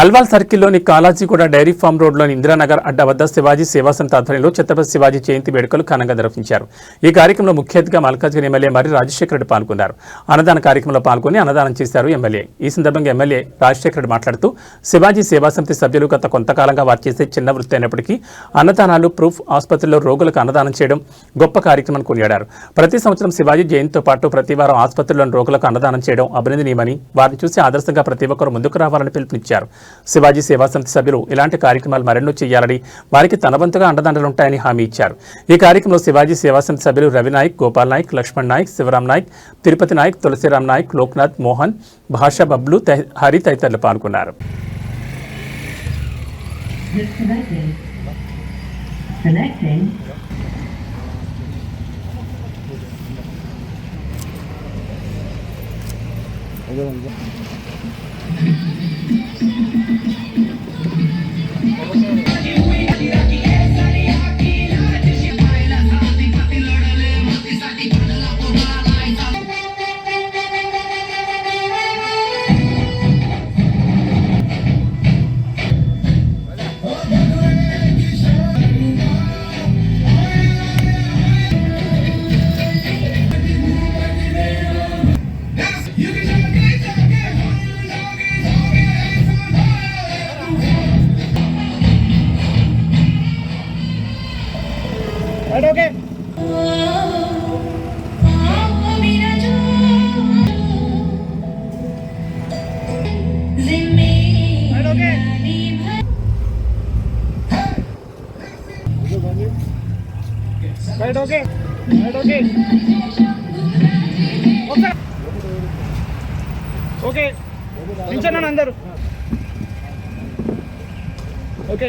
అల్వాల్ సర్కిల్లోని Kalajiguda dairy farm రోడ్లోని ఇందిరానగర్ అడ్డ వద్ద శివాజీ సేవా సంస్థ ఆధ్వర్యంలో ఛత్రపతి శివాజీ జయంతి వేడుకలు ఘనంగా నిర్వహించారు. ఈ కార్యక్రమంలో ముఖ్య అతిథిగా మల్కాజ్గిరి ఎమ్మెల్యే మరి రాజశేఖర రెడ్డి పాల్గొన్నారు. అన్నదాన కార్యక్రమంలో పాల్గొని అన్నదానం చేశారు ఎమ్మెల్యే. ఈ సందర్భంగా ఎమ్మెల్యే రాజశేఖర రెడ్డి మాట్లాడుతూ శివాజీ సేవా సమితి సభ్యులు గత కొంతకాలంగా వారు చేసే చిన్న వృత్తి అయినప్పటికీ అన్నదానాలు ప్రూఫ్ ఆసుపత్రిలో రోగులకు అన్నదానం చేయడం గొప్ప కార్యక్రమం కొనియాడారు. ప్రతి సంవత్సరం శివాజీ జయంతితో పాటు ప్రతి వారం ఆసుపత్రిలోని రోగులకు అన్నదానం చేయడం అభినందనీయమని వారిని చూసి ఆదర్శంగా ప్రతి ఒక్కరూ ముందుకు రావాలని పిలుపునిచ్చారు. శివాజీ సేవా సమితి సభ్యులు ఇలాంటి కార్యక్రమాలు మరెన్నో చేయాలని వారికి తనవంతుగా అండదండలుంటాయని హామీ ఇచ్చారు ఈ కార్యక్రమంలో శివాజీ సేవా సమితి సభ్యులు రవి నాయక్ గోపాల్ నాయక్ లక్ష్మణ్ నాయక్ శివరాం నాయక్ తిరుపతి నాయక్ తులసిరాం నాయక్ లోక్నాథ్ మోహన్ భాషా బబ్లు హరి తదితరులు పాల్గొన్నారు Thank you. Right okay right okay okay okay నించన్నాను అందరు. ఓకే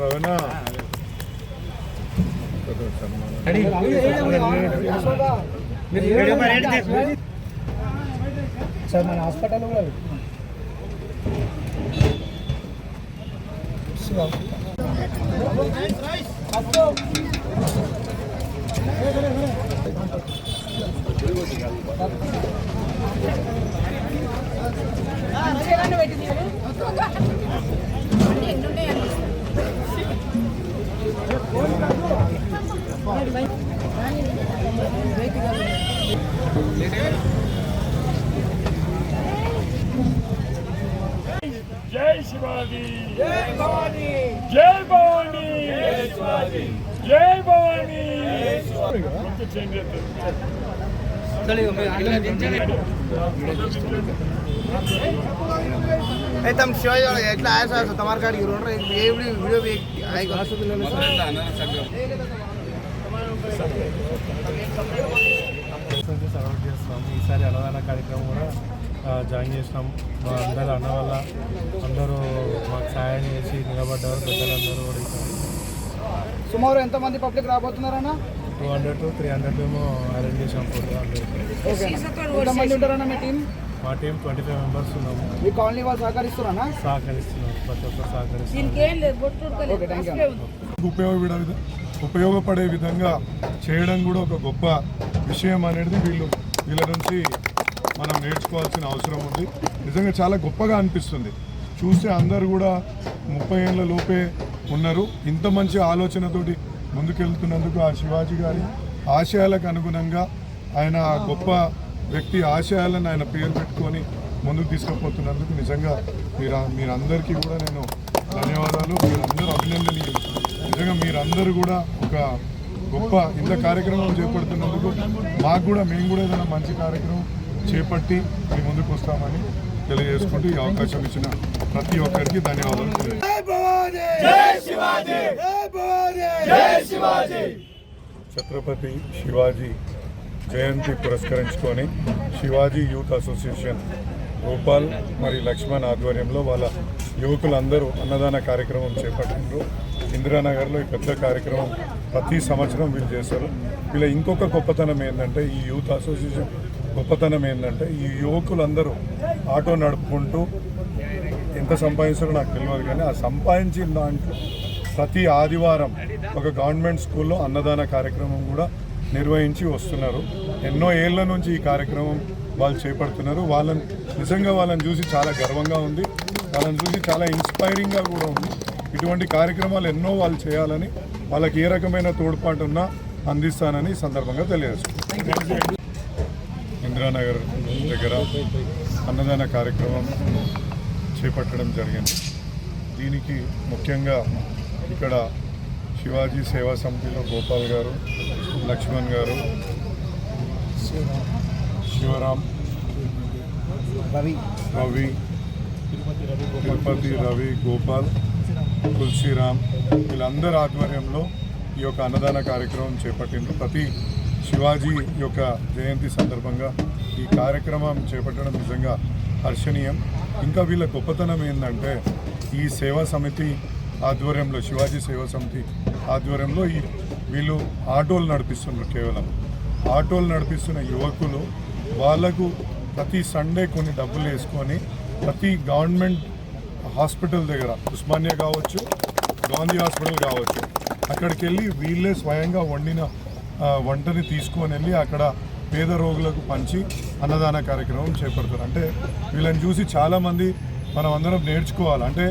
రవీనా సార్ మన హాస్పిటల్ కూడా జై శివాజీ. జై భవానీ. జై భవానీ. జై శివాజీ. జై భవానీ. అయితే తమ છો એટલે આવ્યા છો તમારા ગાડી રોડ చేస్తాం ఈసారి అన్నదాన కార్యక్రమం కూడా జాయిన్ చేసినాం మా అందరు అన్న వల్ల అందరూ మాకు సహాయం చేసి నిలబడ్డారు పెద్దలందరూ కూడా ఈసారి సుమారు ఎంతమంది public రాబోతున్నారన్నా two hundred to three hundred మేము అరేంజ్ చేసాం ఫోర్ ఓకే. ఎంతమంది ఉంటారన్నా మీ టీం మా టీం ట్వంటీ ఫైవ్ మెంబర్స్ ఉన్నాము. మీ కాలనీ వాళ్ళు సహకరిస్తున్నారా? సహకరిస్తున్నాం ప్రతి ఒక్కరు సహకరిస్తున్నాం ఓకే థ్యాంక్ యూ ఉపయోగపడే ఉపయోగపడే విధంగా చేయడం కూడా ఒక గొప్ప విషయం అనేది వీళ్ళు వీళ్ళ నుంచి మనం నేర్చుకోవాల్సిన అవసరం ఉంది. నిజంగా చాలా గొప్పగా అనిపిస్తుంది. చూస్తే అందరు కూడా ముప్పై ఏళ్ళ లోపే ఉన్నారు. ఇంత మంచి ఆలోచనతోటి ముందుకెళ్తున్నందుకు ఆ శివాజీ గారి ఆశయాలకు అనుగుణంగా ఆయన ఆ గొప్ప వ్యక్తి ఆశయాలను ఆయన పేరు పెట్టుకొని ముందుకు తీసుకుపోతున్నందుకు నిజంగా మీరు మీరందరికీ కూడా నేను ధన్యవాదాలు. మీరందరూ అభినందనీయులు. నిజంగా మీరందరూ కూడా ఒక గొప్ప ఇంత కార్యక్రమం చేపడుతున్నందుకు మాకు కూడా మేము కూడా ఏదైనా మంచి కార్యక్రమం చేపట్టి మీ ముందుకు వస్తామని తెలియజేసుకుంటూ ఈ అవకాశం ఇచ్చిన ప్రతి ఒక్కరికి ధన్యవాదాలు తెలియజేస్తున్నాను. జై భవానీ! జై శివాజీ! ఛత్రపతి శివాజీ జయంతి పురస్కరించుకొని శివాజీ యూత్ అసోసియేషన్ గోపాల్ మరి లక్ష్మణ్ ఆధ్వర్యంలో వాళ్ళ యువకులందరూ అన్నదాన కార్యక్రమం చేపట్టినారు ఇందిరానగర్లో ఈ పెద్ద కార్యక్రమం ప్రతి సంవత్సరం వీళ్ళు చేస్తారు. వీళ్ళ ఇంకొక గొప్పతనం ఏంటంటే ఈ యూత్ అసోసియేషన్ గొప్పతనం ఏంటంటే ఈ యువకులందరూ ఆటో నడుపుకుంటూ ఎంత సంపాదిస్తారో నాకు తెలియదు కానీ ఆ సంపాదించిన దాంట్లో ప్రతి ఆదివారం ఒక గవర్నమెంట్ స్కూల్లో అన్నదాన కార్యక్రమం కూడా నిర్వహించి వస్తున్నారు. ఎన్నో ఏళ్ళ నుంచి ఈ కార్యక్రమం వాళ్ళు చేపడుతున్నారు. వాళ్ళని నిజంగా వాళ్ళని చూసి చాలా గర్వంగా ఉంది. వాళ్ళని చూసి చాలా ఇన్స్పైరింగ్గా కూడా ఉంది. ఇటువంటి కార్యక్రమాలు ఎన్నో వాళ్ళు చేయాలని వాళ్ళకి ఏ రకమైన తోడ్పాటు ఉన్నా అందిస్తానని సందర్భంగా తెలియజేస్తున్నాను. ఇందిరానగర్ దగ్గర అన్నదాన కార్యక్రమం చేపట్టడం జరిగింది. దీనికి ముఖ్యంగా ఇక్కడ శివాజీ సేవా సమితిలో గోపాల్ గారు లక్ష్మణ్ గారు శివరాం రవి. రవి తిరుపతి రవి గోపాల్ తులసిరామ్ వీళ్ళందరి ఆధ్వర్యంలో ఈ యొక్క అన్నదాన కార్యక్రమం చేపట్టిండ్రు. ప్రతి శివాజీ యొక్క జయంతి సందర్భంగా ఈ కార్యక్రమం చేపట్టడం నిజంగా హర్షణీయం. ఇంకా వీళ్ళ గొప్పతనం ఏంటంటే ఈ సేవా సమితి ఆధ్వర్యంలో శివాజీ సేవా సమితి ఆధ్వర్యంలో ఈ వీళ్ళు ఆటోలు నడిపిస్తున్నారు కేవలం. ఆటోలు నడిపిస్తున్న యువకులు వాళ్ళకు ప్రతి సండే కొన్ని డబ్బులు వేసుకొని ప్రతి గవర్నమెంట్ హాస్పిటల్ దగ్గర ఉస్మానియా కావచ్చు గాంధీ హాస్పిటల్ కావచ్చు అక్కడికి వెళ్ళి వీళ్ళే స్వయంగా వండిన వంటని తీసుకొని వెళ్ళి అక్కడ పేద రోగులకు పంచి అన్నదాన కార్యక్రమం చేపడతారు. అంటే వీళ్ళని చూసి చాలామంది మనం అందరం నేర్చుకోవాలి. అంటే